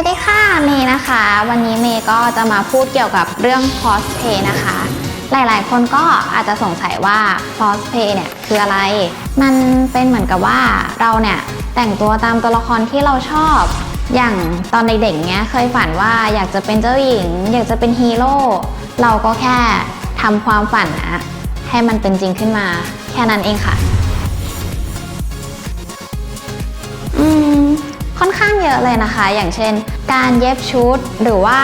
วัสดีค่ะเมย์นะคะ วันนี้เมย์ก็จะมาพูดเกี่ยวกับเรื่อง cosplay นะคะ หลายๆ คนก็อาจจะสงสัยว่า cosplay เนี่ยคืออะไร มันเป็นเหมือนกับว่าเราเนี่ยแต่งตัวตามตัวละครที่เราชอบ อย่างตอนเด็กๆเนี้ยเคยฝันว่าอยากจะเป็นเจ้าหญิง อยากจะเป็นฮีโร่เราก็แค่ทำความฝันนะให้มันเป็นจริงขึ้นมา แค่นั้นเองค่ะ อืมค่อนข้าง เยอะเลยนะคะ อย่างเช่น การเย็บชุดหรือว่า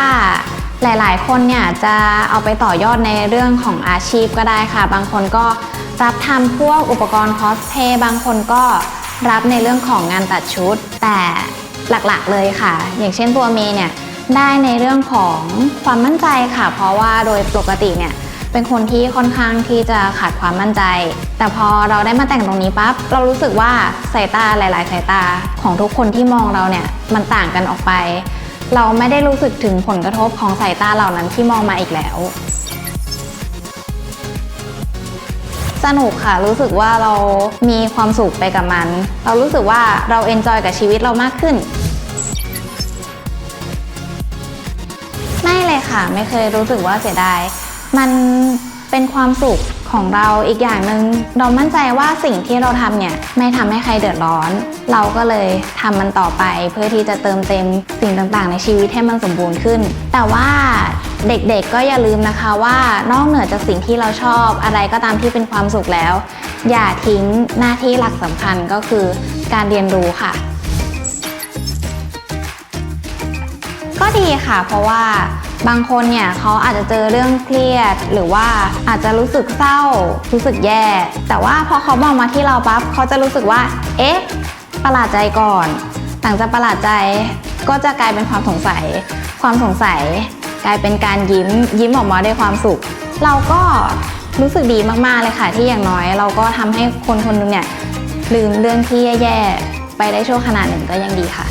หลายๆ คนเนี่ยจะเอาไปต่อยอดในเรื่องของอาชีพก็ได้ค่ะ บางคนก็รับทำพวกอุปกรณ์คอสเพย์บางคนก็รับในเรื่องของงานตัดชุด แต่หลักๆเลยค่ะ อย่างเช่นตัวเมย์เนี่ยได้ในเรื่องของความมั่นใจค่ะ เพราะว่าโดยปกติเนี่ยเป็นคนที่ค่อนข้างที่จะขาดความมั่นใจ แต่พอเราได้มาแต่งตรงนี้ปั๊บเรารู้สึกว่าสายตาหลาย ๆ สายตาของทุกคนที่มองเราเนี่ยมันต่างกันออกไป เราไม่ได้รู้สึกถึงผลกระทบของสายตาเหล่านั้นที่มองมาอีกแล้ว สนุกค่ะรู้สึกว่าเรามีความสุขไปกับมัน เรารู้สึกว่าเราเอนจอยกับชีวิตเรามากขึ้นไม่เลยค่ะ ไม่เคยรู้สึกว่าเสียดายมันเป็นความสุข ของเราอีกอย่างหนึ่งเรามั่นใจว่าสิ่งที่เราทำเนี่ยไม่ทำให้ใครเดือดร้อน เราก็เลยทำมันต่อไปเพื่อที่จะเติมเต็มสิ่งต่างๆ ในชีวิตให้มันสมบูรณ์ขึ้น แต่ว่าเด็กๆก็อย่าลืมนะคะว่านอกเหนือจากสิ่งที่เราชอบอะไรก็ตามที่เป็นความสุขแล้ว อย่าทิ้งหน้าที่หลักสำคัญก็คือการเรียนรู้ค่ะ ก็ดีค่ะ เพราะว่า บางคนเนี่ยเขาอาจจะเจอเรื่องเครียด หรือว่าอาจจะรู้สึกเศร้า รู้สึกแย่ แต่ว่าพอเขามองมาที่เราปั๊บเขาจะรู้สึกว่า เอ๊ะ ประหลาดใจก่อน หลังจากประหลาดใจก็จะกลายเป็นความสงสัย ความสงสัย กลายเป็นการยิ้ม ยิ้มออกมาด้วยความสุข เราก็รู้สึกดีมากๆเลยค่ะ ที่อย่างน้อย เราก็ทำให้คนคนนึงเนี่ยลืมเรื่องที่แย่ๆไปได้ชั่วขณะหนึ่งก็ยังดีค่ะ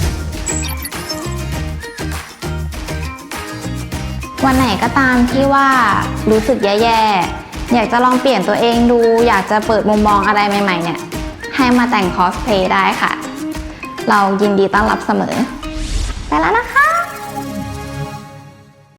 วันไหนก็ตามที่ว่ารู้สึกแย่ๆ อยากจะลองเปลี่ยนตัวเองดู อยากจะเปิดมุมมองอะไรใหม่ๆเนี่ย ให้มาแต่งคอสเพลย์ได้ค่ะ เรายินดีต้อนรับเสมอ ไปแล้วนะคะ